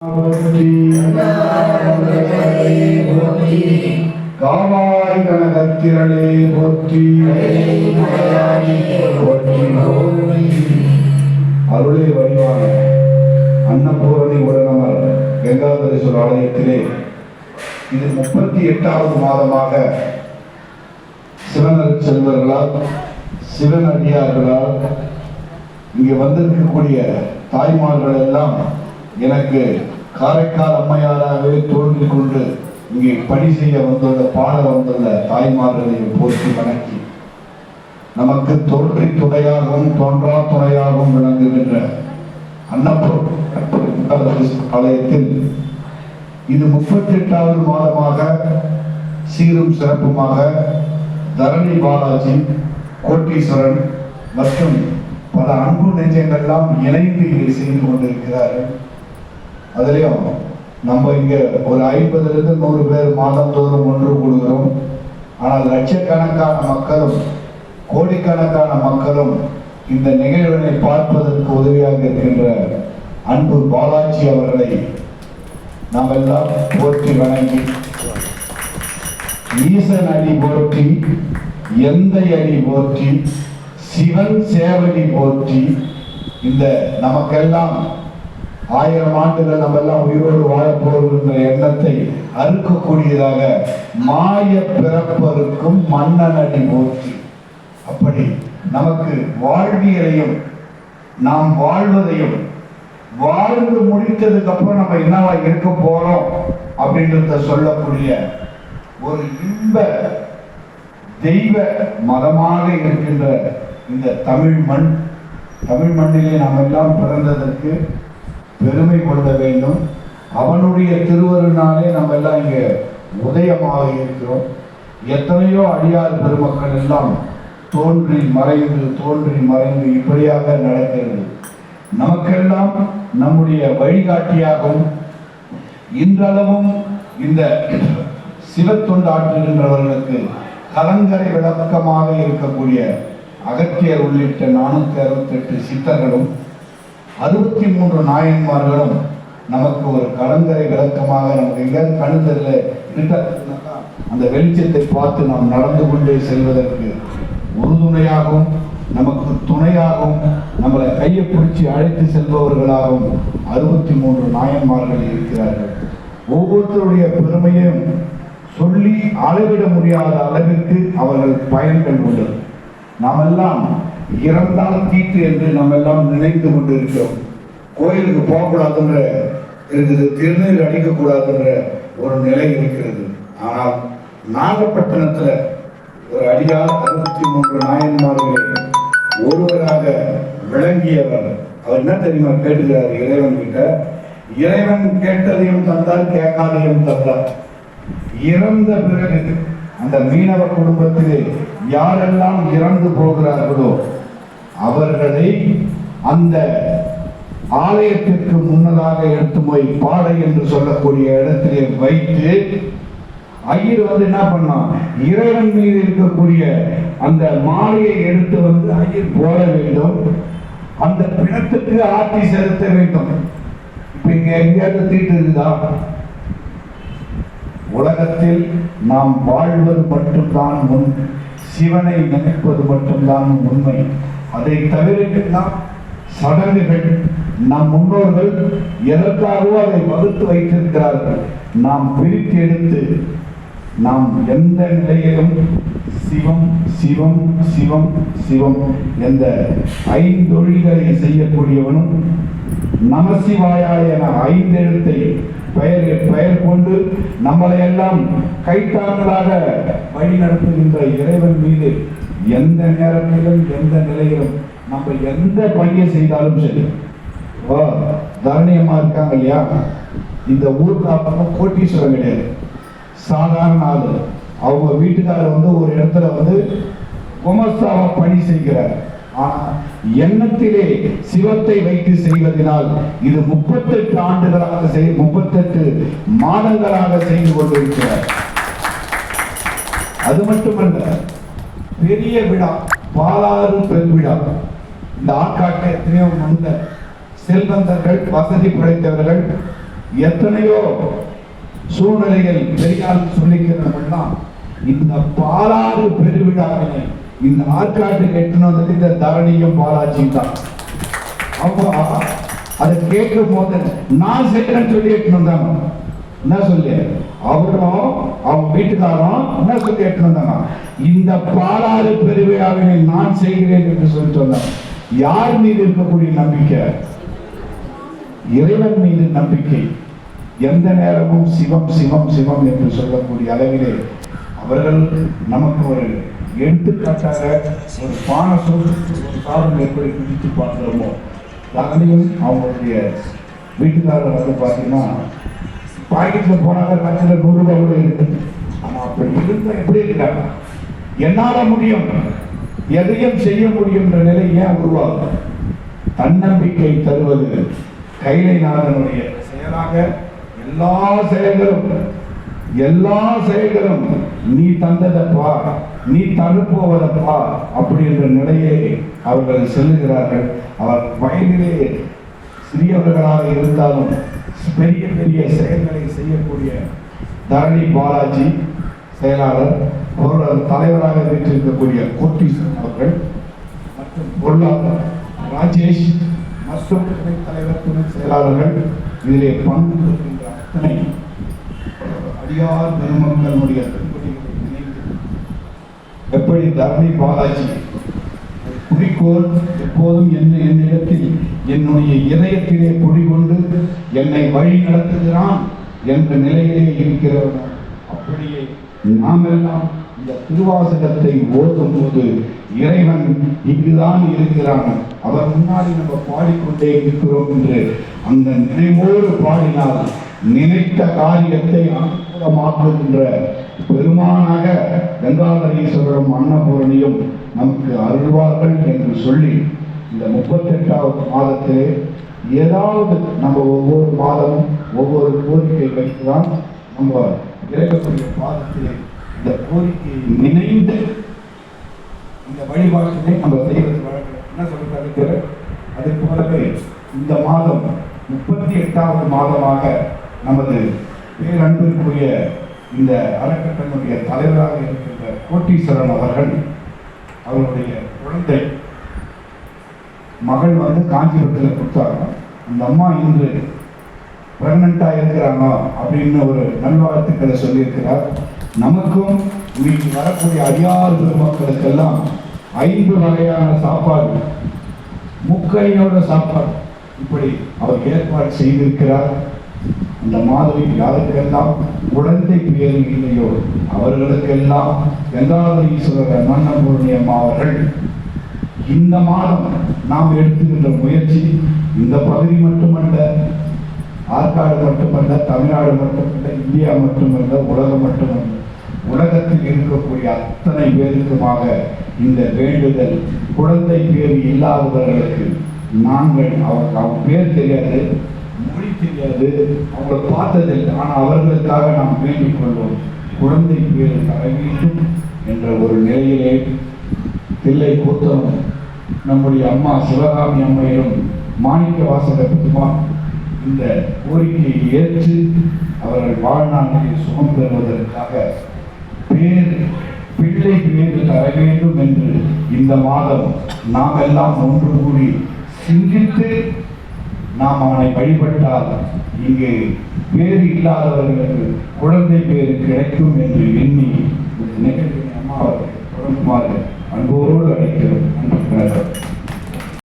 போற்றி கனகத்திரளே போற்றி அருளே வடிவான அன்னபூரணி உடனமர் கங்காதரேஸ்வரர் ஆலயத்திலே இது முப்பத்தி எட்டாவது மாதமாக சிவனர் செல்வர்களால் சிவன் அடியார்களால் இங்கே வந்திருக்கக்கூடிய தாய்மார்கள் எல்லாம் எனக்கு காரைக்கால் அம்மையாராகவே தோன்றி கொண்டு இங்கே பணி செய்ய வந்துள்ள பாட வந்துள்ள தாய்மார்களை போற்றி வணங்கி நமக்கு தோன்றி துணையாகவும் தோன்றா துணையாகவும் விளங்குகின்ற அன்னப்பூர் ஆலயத்தில் இது முப்பத்தி எட்டாவது மாதமாக சீரும் சிறப்புமாக தரணி பாலாஜி கோட்டீஸ்வரன் மற்றும் பல அன்பு நெஞ்சங்கள்லாம் இணைந்து இதை செய்து கொண்டிருக்கிறார்கள். அதுலேயும் நம்ம இங்கே ஒரு ஐம்பதுலேருந்து நூறு பேர் மாதந்தோறும் ஒன்று கூடுகிறோம். ஆனால் லட்சக்கணக்கான மக்களும் கோடிக்கணக்கான மக்களும் இந்த நிகழ்வினை பார்ப்பதற்கு உதவியாக இருக்கின்ற அன்பு பாலாஜி அவர்களை நாம் எல்லாம் போற்றி வணங்கி ஈசன் அடி போற்றி எந்த அடி போற்றி சிவன் சேவடி போற்றி இந்த நமக்கெல்லாம் ஆயிரம் ஆண்டுகள் நம்ம எல்லாம் உயிரோடு வாழப் போகின்ற எண்ணத்தை அறுக்கக்கூடியதாக மாய பிறப்பருக்கும் மன்னன் போற்றி. அப்படி நமக்கு வாழ்வியலையும் நாம் வாழ்வதையும் வாழ்ந்து முடித்ததுக்கு அப்புறம் நம்ம என்னவா இருக்க போறோம் அப்படின்றத சொல்லக்கூடிய ஒரு இன்ப தெய்வ மதமாக இருக்கின்ற இந்த தமிழ் மண். தமிழ் மண்ணிலே நாம் எல்லாம் பிறந்ததற்கு பெருமை கொள்ள வேண்டும். அவனுடைய திருவருளாலே நம்ம எல்லாம் இங்கே உதயமாக இருக்கிறோம். எத்தனையோ அடியார் பெருமக்கள் எல்லாம் தோன்றி மறைந்து தோன்றி மறைந்து இப்படியாக நடக்கிறது. நமக்கெல்லாம் நம்முடைய வழிகாட்டியாகவும் இன்றளவும் இந்த சிவத்தொண்டு ஆற்றுகின்றவர்களுக்கு கலங்கரை விளக்கமாக இருக்கக்கூடிய அகத்தியர் உள்ளிட்ட நானூற்றி அறுபத்தெட்டு சித்தர்களும் அறுபத்தி மூன்று நாயன்மார்களும் நமக்கு ஒரு கலங்கரை விளக்கமாக நமக்கு எங்கேயாவது கழுத்தரில் இருட்டாக அந்த வெளிச்சத்தை பார்த்து நாம் நடந்து கொண்டே செல்வதற்கு உறுதுணையாகவும் நமக்கு துணையாகவும் நம்மளை கையை பிடிச்சி அழைத்து செல்பவர்களாகவும் அறுபத்தி மூன்று நாயன்மார்கள் இருக்கிறார்கள். ஒவ்வொருத்தருடைய பெருமையும் சொல்லி அளவிட முடியாத அளவிற்கு அவர்கள் பயன்கள் உண்டு. நாமெல்லாம் இறந்தால் தீட்டு என்று நம்ம எல்லாம் நினைந்து கொண்டு இருக்கிறோம் கோயிலுக்கு போகக்கூடாதுன்ற இருக்குது திருநீர் அடிக்கக்கூடாதுன்ற ஒரு நிலை இருக்கிறது. ஆனால் நாகப்பட்டினத்தில் ஒரு அடியார் அறுபத்தி மூன்று நாயன்மார்களே ஒருவராக விளங்கியவர். அவர் என்ன தெரியுமா கேட்டுகிறார் இறைவன் கிட்ட? இறைவன் கேட்டதையும் தந்தார் கேட்காதையும் தந்தார். இறந்த பிறகு அந்த மீனவ குடும்பத்திலே யாரெல்லாம் இறந்து போகிறார்களோ அவர்களை அந்த ஆலயத்திற்கு முன்னதாக எடுத்து போய் பாடை என்று சொல்லக்கூடிய இடத்திலே வைத்து ஐயர் வந்து என்ன பண்ணான்? இறைவன் மீது இருக்கக்கூடிய அந்த மாலையை எடுத்து வந்து ஐயர் போட வேண்டும். அந்த பிணத்துக்கு ஆட்சி செலுத்த வேண்டும். இப்ப இங்க எங்கேயாவது தீட்டு இருக்குதா? உலகத்தில் நாம் வாழ்வது மட்டும்தான் உண் சிவனை நினைப்பது மட்டும்தான் உண்மை. அதை தவிர சடங்குகள் நம் முன்னோர்கள் எதற்காகவோ அதை வகுத்து வைத்திருக்கிறார்கள். நாம் பிரித்து எடுத்து நாம் எந்த நிலையிலும் சிவம் சிவம் சிவம் சிவம் எந்த ஐந்தொழில்களை செய்யக்கூடியவனும் நமசிவாயா என ஐந்தெழுத்தை பெயர் பெயர் கொண்டு நம்மளை எல்லாம் கைத்தாங்களாக வழி நடத்துகின்ற இறைவன் மீது எந்த நேரத்திலும் எந்த நிலையிலும் நம்ம எந்த பணியை செய்தாலும் சரி. இப்போ தரணியமா இருக்காங்க இல்லையா? இந்த ஊருக்கு கோட்டீஸ்வரம் கிடையாது. சாதாரண ஆள். அவங்க வீட்டுக்காரர் வந்து ஒரு இடத்துல வந்து குமஸ்தாவா பணி செய்கிறார். எண்ணத்திலே சிவத்தை வைத்து செய்வதனால் இது முப்பத்தெட்டு ஆண்டுகளாக செய் முப்பத்தெட்டு மாதங்களாக செய்து கொண்டிருக்கிறார். அது மட்டுமல்ல பெரிய விழா பாலாறு பெருவிழா இந்த ஆட்காட்டில் எத்தனையோ வந்த செல்வந்தர்கள் வசதி படைத்தவர்கள் எத்தனையோ சூழ்நிலைகள் பெரியார் சொல்லிக்கிறவர்கள்லாம் இந்த பாலாறு பெருவிழாவினை இந்த ஆற்காட்டுக்கு எட்டுன்னு வந்தது இந்த தரணியும் பாலாஜியும் தான். அவங்க அதை கேட்கும் போது நான் செய்யறேன்னு சொல்லி எட்டுன்னு வந்தாங்க. என்ன சொல்லி? அவரும் அவன் வீட்டுக்காரரும் என்ன சொல்லி எட்டுன்னு வந்தாங்க இந்த பாலாறு பெருவிழாவினை நான் செய்கிறேன் என்று சொல்லிட்டு வந்தான் யார் மீது இருக்கக்கூடிய நம்பிக்கை? இறைவன் மீது நம்பிக்கை. எந்த நேரமும் சிவம் சிவம் சிவம் என்று சொல்லக்கூடிய அளவிலே அவர்கள் நமக்கு ஒரு எடுத்துக்காட்டாக ஒரு பான சொல் ஒரு சாதம் எப்படி பிடித்து பார்க்கிறோமோ அதுலேயும் அவங்களுடைய வீட்டுக்காரர் வந்து பார்த்தீங்கன்னா பாக்கெட்டில் போனாலும் லட்சத்தில் நூறு ரூபாய் கூட இருக்கு. ஆனால் அப்படி இருந்தால் எப்படி இருக்காங்க என்னால் முடியும்? எதையும் செய்ய முடியும்ன்ற நிலை ஏன் உருவாகும்? தன்னம்பிக்கை தருவது கைலைநாதனுடைய செயலாக எல்லா செயல்களும் எல்லா செயல்களும் நீ தந்ததப்பா நீ தடுப்போவதப்பா அப்படின்ற நிலையை அவர்கள் செல்லுகிறார்கள். அவர் வயதிலே சிறியவர்களாக இருந்தாலும் பெரிய பெரிய செயல்களை செய்யக்கூடிய தரணி பாலாஜி செயலாளர் அவர்கள் தலைவராக வீற்றிருக்கக்கூடிய கோட்டீஸ்வரன் அவர்கள் மற்றும் பொருளாளர் ராஜேஷ் மற்றும் துணைத் தலைவர் துணை செயலாளர்கள் இதிலே பங்கு கொள்கின்ற அத்தனை அடியார் பெருமக்களுடைய எப்படி தரணி பாலாஜி குறிக்கோள் எப்போதும் என்ன என்னிடத்தில் என்னுடைய இதயத்திலே குடிகொண்டு என்னை வழி நடத்துகிறான் என்ற நிலையிலே இருக்கிறவன். அப்படியே நாமெல்லாம் இந்த திருவாசகத்தை ஓதும் போது இறைவன் இங்குதான் இருக்கிறான். அவர் முன்னாடி நம்ம பாடிக்கொண்டே இருக்கிறோம் என்று அந்த நினைவோடு பாடினால் நினைத்த காரியத்தை அனுகூலமாக்குகின்ற பெருமானாக கங்காதரீஸ்வரரும் அன்னபூரணியும் நமக்கு அருள்வார்கள் என்று சொல்லி இந்த முப்பத்தெட்டாவது மாதத்திலே ஏதாவது நம்ம ஒவ்வொரு மாதமும் ஒவ்வொரு கோரிக்கை வைத்துதான் நம்ம இறக்கக்கூடிய பாதத்திலே இந்த கோரிக்கையை நினைந்து இந்த வழிபாட்டினை நம்ம செய்வது வழக்கம். என்ன சொல்லிட்டு அது போலவே இந்த மாதம் முப்பத்தி எட்டாவது மாதமாக நமது பேரன்பிற்குரிய இந்த அறக்கட்டளையுடைய தலைவராக இருக்கின்ற கோட்டீஸ்வரன் அவர்கள் அவருடைய குழந்தை மகள் வந்து காஞ்சிபுரத்தில் கொடுத்தாங்க. அந்த அம்மா இன்று பிரெக்னண்டா இருக்கிறாங்க அப்படின்னு ஒரு நல்வாழ்த்துக்களை சொல்லியிருக்கிறார். நமக்கும் இன்னைக்கு வரக்கூடிய அடியார் பெருமக்களுக்கெல்லாம் ஐந்து வகையான சாப்பாடு முக்கையோட சாப்பாடு இப்படி அவர் ஏற்பாடு செய்திருக்கிறார். அந்த மாதிரி யாருக்கெல்லாம் குழந்தை பேரு இல்லையோ அவர்களுக்கெல்லாம் கங்காதர ஈஸ்வரர் மன்னபூர்ணியம் அவர்கள். இந்த மாதம் நாம் எடுத்துக்கின்ற முயற்சி இந்த பகுதி மட்டுமல்ல ஆற்காடு மட்டுமல்ல தமிழ்நாடு மட்டுமல்ல இந்தியா மட்டுமல்ல உலகம் மட்டுமல்ல உலகத்தில் இருக்கக்கூடிய அத்தனை பேருக்குமாக இந்த வேண்டுதல் குழந்தை பேர் இல்லாதவர்களுக்கு நாங்கள் அவருக்கு அவர் பேர் தெரியாது. தெரியாது. அவங்களை பார்த்ததில்லை. ஆனால் அவர்களுக்காக நாம் வேண்டிக் கொள்வோம். குழந்தை பேர் தர என்ற ஒரு நிலையிலே தில்லை கூத்தம் நம்முடைய அம்மா சிவகாமி அம்மையிலும் மாணிக்க வாசக பெருமான் இந்த கோரிக்கையை ஏற்று அவர்கள் வாழ்நாளில் சுகம் பெறுவதற்காக பேர் பிள்ளை பேர் தர வேண்டும் என்று இந்த மாதம் நாம் எல்லாம் ஒன்று கூடி சிந்தித்து நாம் அவனை வழிபட்டால் இங்கு பேர் இல்லாதவர்களுக்கு குழந்தை பேர் கிடைக்கும் என்று எண்ணி இந்த நிகழ்வினை அம்மா அவர்கள் தொடங்குமாறு அன்போடு அழைக்கிறோம்.